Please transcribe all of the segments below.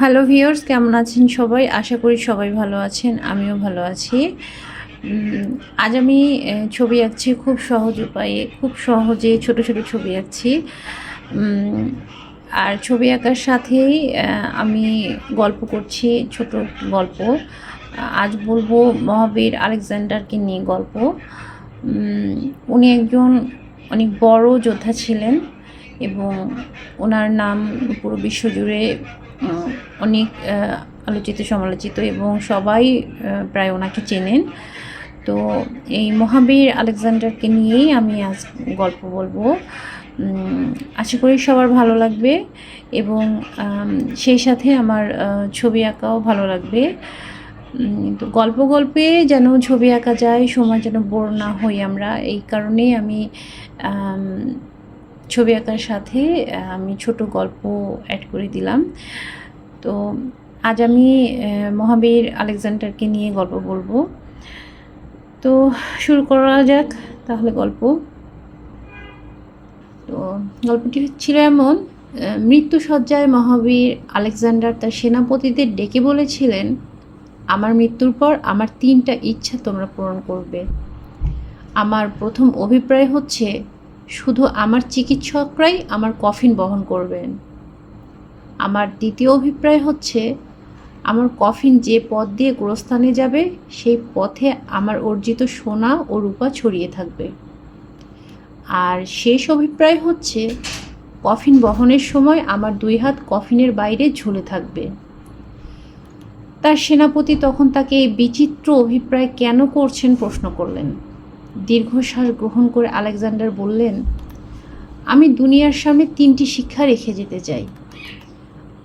Hello viewers কেমন আছেন সবাই? আশা করি সবাই ভালো আছেন, আমিও ভালো আছি। আজ আমি ছবি আঁকছি খুব সহজ উপায়ে, খুব সহজে ছোট ছোট ছবি আঁকছি। আর ছবি আঁকার সাথেই আমি গল্প করছি, ছোট গল্প। আজ বলব মহাবীর আলেকজান্ডারকে নিয়ে গল্প। উনি একজন অনেক বড় যোদ্ধা ছিলেন এবং ওনার নাম পুরো বিশ্বজুড়ে অনেক আলোচিত, সমালোচিত এবং সবাই প্রায় ওনাকে চেনেন। তো এই মহাবীর আলেকজান্ডারকে নিয়েই আমি আজ গল্প বলব। আশা করি সবার ভালো লাগবে এবং সেই সাথে আমার ছবি আঁকাও ভালো লাগবে। তো গল্প গল্পে যেন ছবি আঁকা যায়, সময় যেন বোর না হই আমরা, এই কারণেই আমি ছবি আঁকার সাথে আমি ছোট গল্প অ্যাড করে দিলাম। তো আজ আমি মহাবীর আলেকজান্ডারকে নিয়ে গল্প বলব। তো শুরু করা যাক তাহলে গল্প। তো গল্পটি ছিল এমন মৃত্যুসজ্জায় মহাবীর আলেকজান্ডার তার সেনাপতিদের ডেকে বলেছিলেন, আমার মৃত্যুর পর আমার তিনটা ইচ্ছা তোমরা পূরণ করবে। আমার প্রথম অভিপ্রায় হচ্ছে শুধু আমার চিকিৎসকরাই আমার কফিন বহন করবেন। আমার দ্বিতীয় অভিপ্রায় হচ্ছে, আমার কফিন যে পথ দিয়ে গোরস্থানে যাবে, সেই পথে আমার অর্জিত সোনা ও রূপা ছড়িয়ে থাকবে। আর শেষ অভিপ্রায় হচ্ছে, কফিন বহনের সময় আমার দুই হাত কফিনের বাইরে ঝুলে থাকবে। তার সেনাপতি তখন তাকে এই বিচিত্র অভিপ্রায় কেন করছেন প্রশ্ন করলেন? দীর্ঘশ্বাস গ্রহণ করে আলেকজান্ডার বললেন, আমি দুনিয়ার সামনে তিনটি শিক্ষা রেখে যেতে চাই।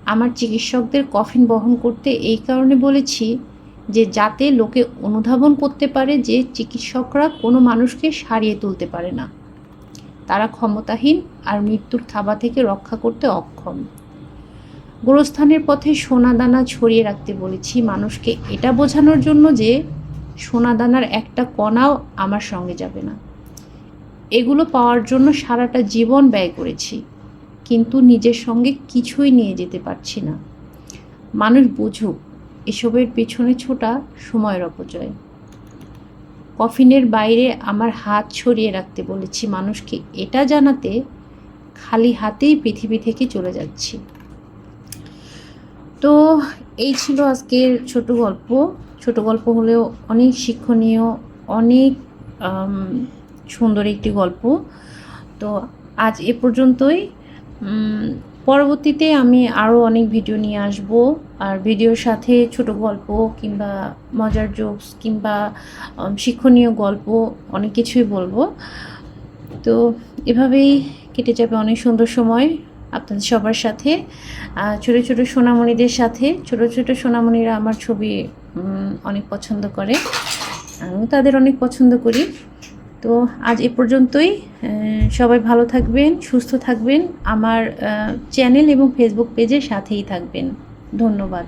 আমার চিকিৎসকদের কফিন বহন করতে এই কারণে বলেছি যে, যাতে লোকে অনুধাবন করতে পারে যে, চিকিৎসকরা কোনো মানুষকে সারিয়ে তুলতে পারে না। তারা ক্ষমতাহীন আর মৃত্যুর থাবা থেকে রক্ষা করতে অক্ষম। গোরস্থানের পথে সোনাদানা ছড়িয়ে রাখতে বলেছি মানুষকে। এটা বোঝানোর জন্য যে সোনাদানার একটা কণাও আমার সঙ্গে যাবে না। এগুলো পাওয়ার জন্য সারাটা জীবন ব্যয় করেছি, কিন্তু নিজের সঙ্গে কিছুই নিয়ে যেতে পারছি না। মানুষ বুঝুক, এসবের পেছনে ছোটা সময়ের অপচয়। কফিনের বাইরে আমার হাত ছড়িয়ে রাখতে বলেছি, মানুষকে এটা জানাতে খালি হাতেই পৃথিবী থেকে চলে যাচ্ছি। তো এই ছিল আজকের ছোট গল্প। ছোট গল্প হলেও অনেক শিক্ষণীয়, অনেক সুন্দর একটি গল্প। তো আজ এ পর্যন্তই। পরবর্তীতে আমি আরও অনেক ভিডিও নিয়ে আসব। আর ভিডিওর সাথে ছোট গল্প কিংবা মজার জোকস কিংবা শিক্ষণীয় গল্প অনেক কিছুই বলব। তো এভাবেই কেটে যাবে অনেক সুন্দর সময়। আপনাদের সবার সাথে। ছোটো ছোট সোনামণিদের সাথে। ছোট ছোট সোনামণিরা আমার ছবি অনেক পছন্দ করে। আমিও তাদের অনেক পছন্দ করি। তো আজ এ পর্যন্তই। সবাই ভালো থাকবেন, সুস্থ থাকবেন। আমার চ্যানেল এবং ফেসবুক পেজের সাথেই থাকবেন। ধন্যবাদ।